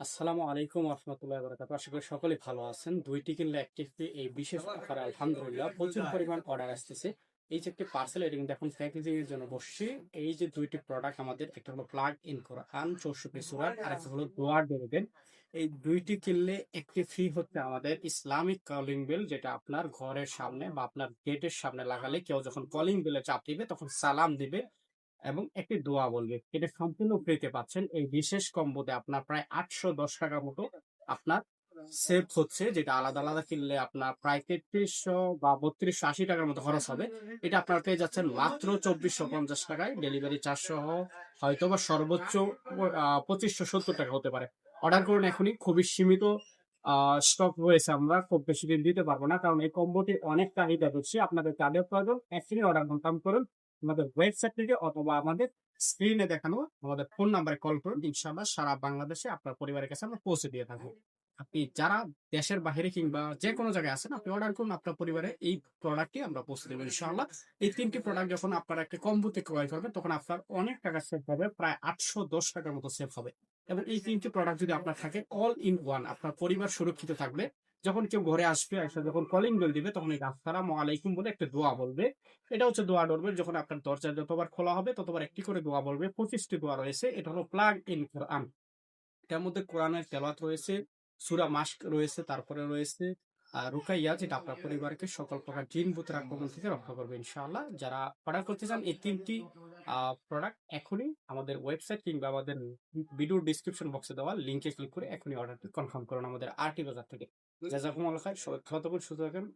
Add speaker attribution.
Speaker 1: আসসালামু আলাইকুম রহমতুল্লাহ বরকাত আশা করি সকলেই ভালো আছেন। দুইটি কিনলে একটি এই বিশেষ অফারে, আলহামদুলিল্লাহ, প্রচুর পরিমাণ অর্ডার আসতেছে। এই যে একটি পার্সেল এটা কিন্তু এখন প্যাকেজিং এর জন্য বসছি। এই যে দুইটি প্রোডাক্ট আমাদের, একটা হলো প্লাগ ইন কোরআন চৌষট্টি সুরাট আর একটা হলো দোয়ার দেবেন এই দুইটি কিনলে একটি ফ্রি হচ্ছে আমাদের ইসলামিক কলিং বেল যেটা আপনার ঘরের সামনে বা আপনার গেটের সামনে লাগালে কেউ যখন কলিং বেলে চাপ দিবে, তখন সালাম দিবে। এবং একটি দোয়া বলবে। এটা সম্পূর্ণ ফ্রিতে পাচ্ছেন। এই বিশেষ কম্বোতে আপনার প্রায় আটশো দশ টাকা মতো আপনার সেভ হচ্ছে, যেটা আলাদা আলাদা কিনলে আপনার প্রায় তেত্রিশশো বা বত্রিশশো, আশি টাকার মতো খরচ হবে। এটা আপনার পেয়ে যাচ্ছেন মাত্র চব্বিশশো পঞ্চাশ টাকায়। ডেলিভারি চারশো হয়তো বা সর্বোচ্চ পঁচিশশো সত্তর টাকা হতে পারে। অর্ডার করুন এখনই। খুবই সীমিত স্টক রয়েছে আমরা। খুব বেশি দিন দিতে পারব না। কারণ এই কম্বোটি অনেক চাহিদা হচ্ছে আপনাদের তাদের প্রয়োজন। এখনই অর্ডার কনফার্ম করুন। আমাদের ওয়েবসাইট থেকে অথবা আমাদের স্ক্রিনে দেখানো আমাদের ফোন নাম্বারে কল করুন, ইনশাআল্লাহ সারা বাংলাদেশে আপনার পরিবারের কাছে আমরা পৌঁছে দিয়ে থাকব। আপনি যারা দেশের বাহিরে কিংবা যে কোনো জায়গায় আছেন, আপনি অর্ডার করুন, আপনার পরিবারে এই প্রোডাক্টটি আমরা পৌঁছে দেবো, ইনশাআল্লাহ। এই তিনটি প্রোডাক্ট যখন আপনারা একটা কম্বোতে ক্রয় করবেন, তখন আপনার অনেক টাকা সেভ হবে, প্রায় আটশো দশ টাকার মতো সেভ হবে। এবং এই তিনটি প্রোডাক্ট যদি আপনার থাকে অল ইন ওয়ান আপনার পরিবার সুরক্ষিত থাকবে। যখন কেউ ঘরে আসবে একসাথে যখন কলিং বেল দিবে, তখন এই আসসালামু আলাইকুম বলে একটা দোয়া বলবে। এটা হচ্ছে দোয়া ডরবেল যখন আপনার দরজা যতবার খোলা হবে, ততবার একটি করে দোয়া বলবে। পঁচিশটি দোয়া রয়েছে, এটা হলো প্লাগ ইন কোরআন এটার মধ্যে কোরআনের তেলাত রয়েছে, সুরা মাস্ক রয়েছে, তারপরে রয়েছে রুকাইয়া যেটা আপনার পরিবারকে সকল প্রকার জিন ভূতের আক্রমণ থেকে রক্ষা করবে ইনশাআল্লাহ। যারা অর্ডার করতে চান এই তিনটি প্রোডাক্ট এখনই আমাদের ওয়েবসাইট কিংবা আমাদের ভিডিও ডিসক্রিপশন বক্সে দেওয়া লিঙ্কে ক্লিক করে এখনই অর্ডারটি কনফার্ম করুন আমাদের আরটি বাজার থেকে। জাজাকুমুল্লাহ খাইর সবাই ভালো থাকুন সুস্থ থাকুন।